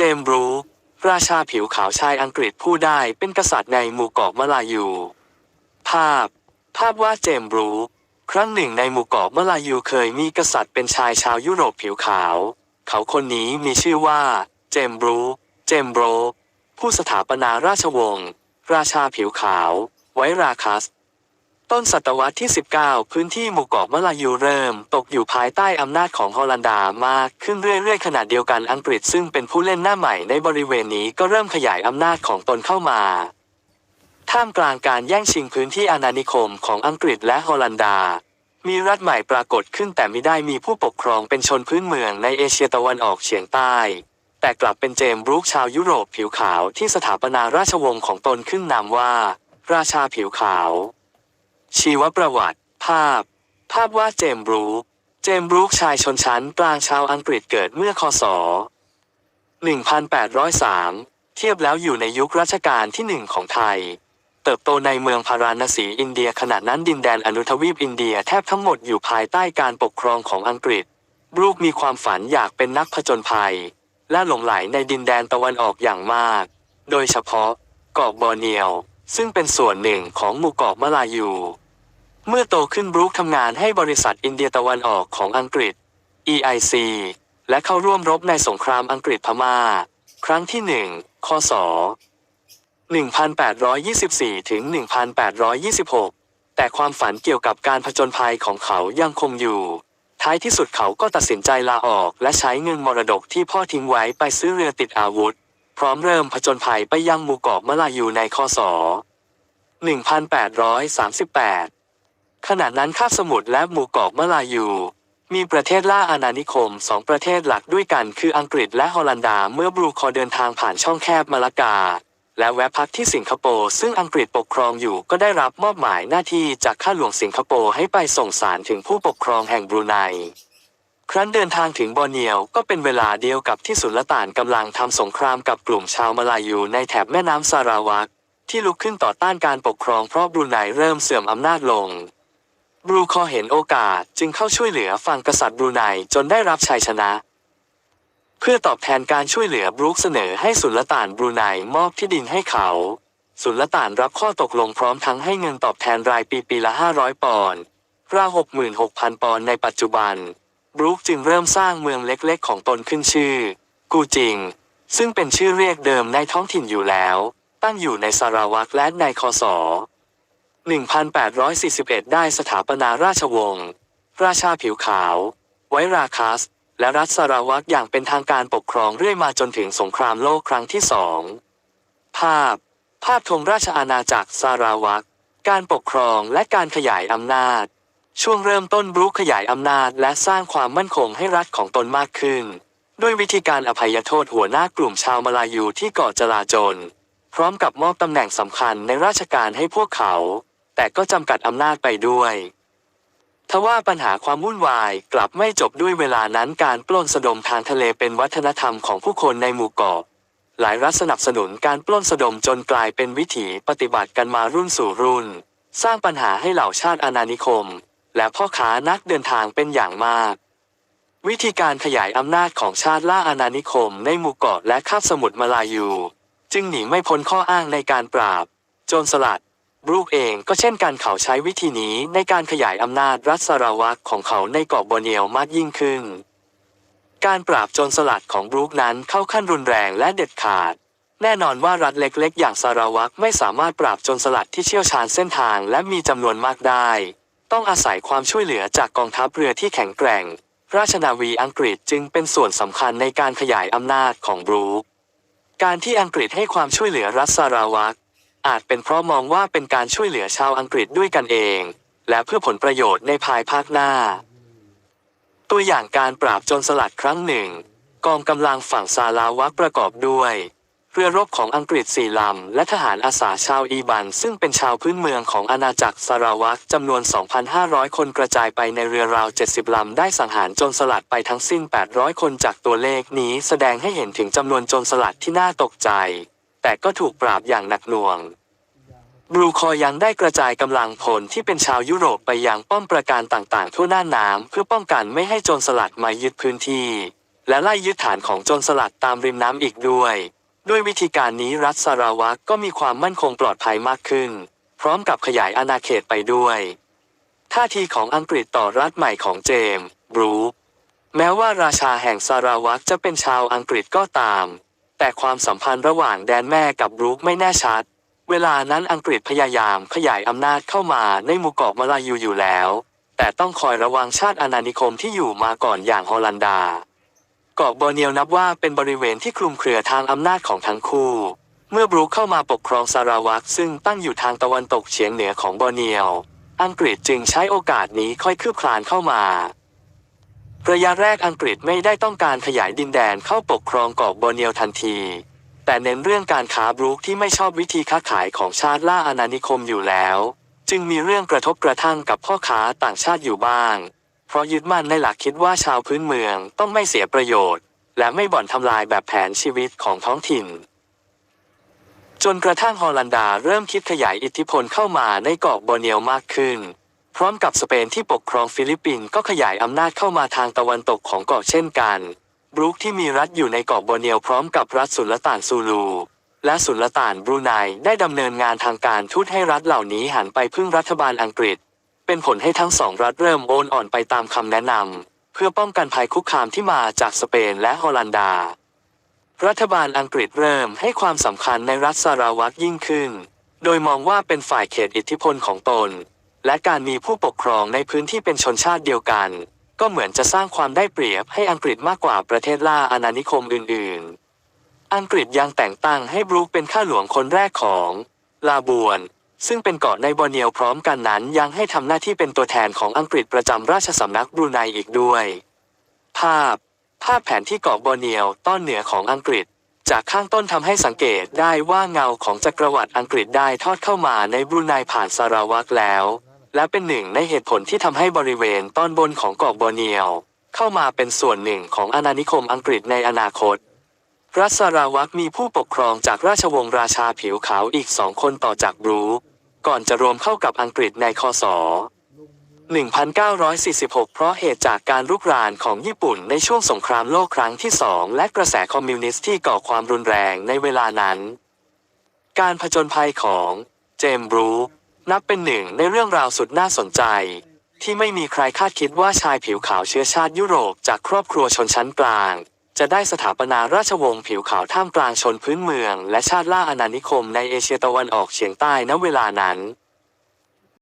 เจมส์บรูคราชาผิวขาวชายอังกฤษผู้ได้เป็นกษัตริย์ในหมู่เกาะมลายู ภาพ ภาพวาดเจมส์บรูคครั้งหนึ่งในหมู่เกาะมลายูเคยมีกษัตริย์เป็นชายชาวยุโรปผิวขาว เขาคนนี้มีชื่อว่าเจมส์บรูคเจมส์โบรกผู้สถาปนาราชวงศ์ราชาผิวขาว ไวราคัส ต้นศตวรรษที่ 19 พื้นที่หมู่เกาะมลายูเริ่ม ตกอยู่ภายใต้อำนาจของฮอลันดามากขึ้นเรื่อยๆ ขณะเดียวกันอังกฤษซึ่งเป็นผู้เล่นหน้าใหม่ในบริเวณนี้ก็เริ่มขยายอำนาจของตนเข้ามา ท่ามกลางการแย่งชิงพื้นที่อาณานิคมของอังกฤษและฮอลันดา มีรัฐใหม่ปรากฏขึ้นแต่ไม่ได้มีผู้ปกครองเป็นชนพื้นเมืองในเอเชียตะวันออกเฉียงใต้ แต่กลับเป็นเจมส์บรูคชาวยุโรปผิวขาวที่สถาปนาราชวงศ์ของตนขึ้นนามว่า ราชาผิวขาว ชีวประวัติ ภาพ ภาพวาดเจมส์บรูคเจมส์บรูคชายชนชั้นกลางชาวอังกฤษเกิดเมื่อคศ 1803 เทียบแล้วอยู่ในยุครัชกาลที่หนึ่งของไทย เติบโตในเมืองพาราณสีอินเดียขณะนั้นดินแดนอนุทวีปอินเดียแทบทั้งหมดอยู่ภายใต้การปกครองของอังกฤษบรูคมีความฝันอยากเป็นนักผจญภัย และหลงไหลในดินแดนตะวันออกอย่างมาก โดยเฉพาะเกาะบอร์เนียว ซึ่งเป็นส่วนหนึ่งของหมู่เกาะมลายู เมื่อโตขึ้นบรูคทำงานให้บริษัทอินเดียตะวันออกของอังกฤษ EIC และเข้าร่วมรบในสงครามอังกฤษพม่า ครั้งที่หนึ่งคศ1824ถึง1826 แต่ความฝันเกี่ยวกับการผจญภัยของเขายังคงอยู่ ท้ายที่สุดเขาก็ตัดสินใจลาออกและใช้เงินมรดกที่พ่อทิ้งไว้ไปซื้อเรือติดอาวุธ พร้อมเริ่มผจญภัยไปยังหมู่เกาะมลายูในคศ 1838 ขณะนั้นคาบสมุทรและหมู่เกาะมลายู มีประเทศล่าอาณานิคมสองประเทศหลักด้วยกันคืออังกฤษและฮอลันดาเมื่อบรูคอเดินทางผ่านช่องแคบมาลากา และแวะพักที่สิงคโปร์ซึ่งอังกฤษปกครองอยู่ก็ได้รับมอบหมายหน้าที่จากข้าหลวงสิงคโปร์ให้ไปส่งสารถึงผู้ปกครองแห่งบรูไน ครั้นเดินทางถึงบอร์เนียวก็เป็นเวลาเดียวกับที่สุลต่านกำลังทำสงครามกับกลุ่มชาวมาลายูในแถบแม่น้ำซาราวักที่ลุกขึ้นต่อต้านการปกครองเพราะบรูไนเริ่มเสื่อมอำนาจลง บรูคอเห็นโอกาสจึงเข้าช่วยเหลือฝั่งกษัตริย์บรูไนจนได้รับชัยชนะ เพื่อตอบแทนการช่วยเหลือบรูคเสนอให้สุลต่านบรูไนมอบที่ดินให้เขา สุลต่านรับข้อตกลงพร้อมทั้งให้เงินตอบแทนรายปีปีละ 500 ปอนด์ราว66,000 ปอนด์ในปัจจุบัน บรูคจึงเริ่มสร้างเมืองเล็กๆ ของตนขึ้นชื่อ กูจิง ซึ่งเป็นชื่อเรียกเดิมในท้องถิ่นอยู่แล้ว ตั้งอยู่ในสาราวักและในคศ 1841 ได้สถาปนาราชวงศ์ ราชาผิวขาว ไวราคัส และรัฐสาราวักอย่างเป็นทางการปกครองเรื่อยมาจนถึงสงครามโลกครั้งที่สอง ภาพ ภาพธงราชอาณาจักรสาราวักการปกครองและการขยายอำนาจ ช่วงเริ่มต้นบรูคขยายอำนาจและสร้างความมั่นคงให้รัฐของตนมากขึ้น ด้วยวิธีการอภัยโทษหัวหน้ากลุ่มชาวมาลายูที่ก่อจลาจลพร้อมกับมอบตำแหน่งสำคัญในราชการให้พวกเขา แต่ก็จำกัดอำนาจไปด้วยทว่าปัญหาความวุ่นวายกลับไม่จบด้วยเวลานั้นการปล้นสะดมทางทะเลเป็นวัฒนธรรมของผู้คนในหมู่เกาะหลายรัฐสนับสนุนการปล้นสะดมจนกลายเป็นวิถีปฏิบัติกันมารุ่นสู่รุ่น สร้างปัญหาให้เหล่าชาติอาณานิคม และพ่อค้านักเดินทางเป็นอย่างมาก วิธีการขยายอำนาจของชาติล่าอาณานิคมในหมู่เกาะและคาบสมุทรมาลายู จึงหนีไม่พ้นข้ออ้างในการปราบ โจรสลัดบรูคเองก็เช่นกันเขาใช้วิธีนี้ในการขยายอำนาจรัฐสารวักของเขาในเกาะบอเนียวมากยิ่งขึ้น การปราบโจรสลัดของบรูคนั้นเข้าขั้นรุนแรงและเด็ดขาด แน่นอนว่ารัฐเล็กๆ อย่างสารวักไม่สามารถปราบโจรสลัดที่เชี่ยวชาญเส้นทางและมีจำนวนมากได้ ต้องอาศัยความช่วยเหลือจากกองทัพเรือที่แข็งแกร่ง ราชนาวีอังกฤษจึงเป็นส่วนสำคัญในการขยายอำนาจของบรูคการที่อังกฤษให้ความช่วยเหลือรัฐสาราวักอาจเป็นเพราะมองว่าเป็นการช่วยเหลือชาวอังกฤษด้วยกันเอง และเพื่อผลประโยชน์ในภายภาคหน้า ตัวอย่างการปราบโจรสลัดครั้งหนึ่ง กองกำลังฝั่งซาลาวักประกอบด้วย เรือรบของอังกฤษสี่ลำ และทหารอาสาชาวอีบัน ซึ่งเป็นชาวพื้นเมืองของอาณาจักรสาราวักจำนวน 2,500 คนกระจายไปในเรือราว 70 ลำ ได้สังหารโจรสลัดไปทั้งสิ้น 800 คนจากตัวเลขนี้แสดงให้เห็นถึงจำนวนโจรสลัดที่น่าตกใจ แต่ก็ถูกปราบอย่างหนักหน่วงบรูคอยังได้กระจายกำลังพลที่เป็นชาวยุโรปไปยังป้อมปราการต่างๆ ทั่วหน้าน้ำเพื่อป้องกันไม่ให้โจรสลัดมายึดพื้นที่ และไล่ยึดฐานของโจรสลัดตามริมน้ำอีกด้วย ด้วยวิธีการนี้รัฐสารวัตก็มีความมั่นคงปลอดภัยมากขึ้น พร้อมกับขยายอาณาเขตไปด้วย ท่าทีของอังกฤษต่อรัฐใหม่ของเจมส์บรูคแม้ว่าราชาแห่งสารวัตรจะเป็นชาวอังกฤษก็ตาม แต่ความสัมพันธ์ระหว่างแดนแม่กับบรูคไม่แน่ชัด เวลานั้นอังกฤษพยายามขยายอำนาจเข้ามาในหมู่เกาะมาลายูอยู่แล้ว แต่ต้องคอยระวังชาติอาณานิคมที่อยู่มาก่อนอย่างฮอลันดา เกาะบอร์เนียวนับว่าเป็นบริเวณที่คลุมเครือทางอำนาจของทั้งคู่ เมื่อบรูคเข้ามาปกครองสารวัตรซึ่งตั้งอยู่ทางตะวันตกเฉียงเหนือของบอร์เนียว อังกฤษจึงใช้โอกาสนี้ค่อยคืบคลานเข้ามาระยะแรกอังกฤษไม่ได้ต้องการขยายดินแดนเข้าปกครองเกาะบอร์เนียวทันที แต่เน้นเรื่องการค้าบรูคที่ไม่ชอบวิธีค้าขายของชาติล่าอาณานิคมอยู่แล้ว จึงมีเรื่องกระทบกระทั่งกับพ่อค้าต่างชาติอยู่บ้าง เพราะยึดมั่นในหลักคิดว่าชาวพื้นเมืองต้องไม่เสียประโยชน์ และไม่บ่อนทำลายแบบแผนชีวิตของท้องถิ่น จนกระทั่งฮอลันดาเริ่มคิดขยายอิทธิพลเข้ามาในเกาะบอร์เนียวมากขึ้น พร้อมกับสเปนที่ปกครองฟิลิปปินส์ก็ขยายอำนาจเข้ามาทางตะวันตกของเกาะเช่นกันบรูคที่มีรัฐอยู่ในเกาะบอร์เนียวพร้อมกับรัฐสุลต่านซูลู และสุลต่านบรูไนได้ดำเนินงานทางการทูตให้รัฐเหล่านี้หันไปพึ่งรัฐบาลอังกฤษ เป็นผลให้ทั้งสองรัฐเริ่มโอนอ่อนไปตามคำแนะนำเพื่อป้องกันภัยคุกคามที่มาจากสเปนและฮอลันดา รัฐบาลอังกฤษเริ่มให้ความสำคัญในรัฐสารวัตยิ่งขึ้น โดยมองว่าเป็นฝ่ายเขตอิทธิพลของตน และการมีผู้ปกครองในพื้นที่เป็นชนชาติเดียวกัน ก็เหมือนจะสร้างความได้เปรียบให้อังกฤษมากกว่าประเทศล่าอาณานิคมอื่น ๆ อังกฤษยังแต่งตั้งให้บรูคเป็นข้าหลวงคนแรกของลาบวน ซึ่งเป็นเกาะในบอร์เนียวพร้อมกันนั้นยังให้ทำหน้าที่เป็นตัวแทนของอังกฤษประจำราชสำนักบรูไนอีกด้วย ภาพ ภาพแผนที่เกาะบอร์เนียวต้อนเหนือของอังกฤษ จากข้างต้นทำให้สังเกตได้ว่าเงาของจักรวรรดิอังกฤษได้ทอดเข้ามาในบรูไนผ่านสารวัตรแล้ว และเป็นหนึ่งในเหตุผลที่ทำให้บริเวณตอนบนของเกาะบอร์เนียว เข้ามาเป็นส่วนหนึ่งของอาณานิคมอังกฤษในอนาคต รัฐสาวัตมีผู้ปกครองจากราชวงศ์ราชาผิวขาวอีกสองคนต่อจากบรู ก่อนจะรวมเข้ากับอังกฤษในคศ 1946 เพราะเหตุจากการลุกรานของญี่ปุ่นในช่วงสงครามโลกครั้งที่สองและกระแสคอมมิวนิสต์ที่ก่อความรุนแรงในเวลานั้น การผจญภัยของเจมส์บรู นับเป็นหนึ่งในเรื่องราวสุดน่าสนใจ ที่ไม่มีใครคาดคิดว่าชายผิวขาวเชื้อชาติยุโรปจากครอบครัวชนชั้นกลาง จะได้สถาปนาราชวงศ์ผิวขาวท่ามกลางชนพื้นเมือง และชาติล่าอาณานิคมในเอเชียตะวันออกเฉียงใต้ณเวลานั้น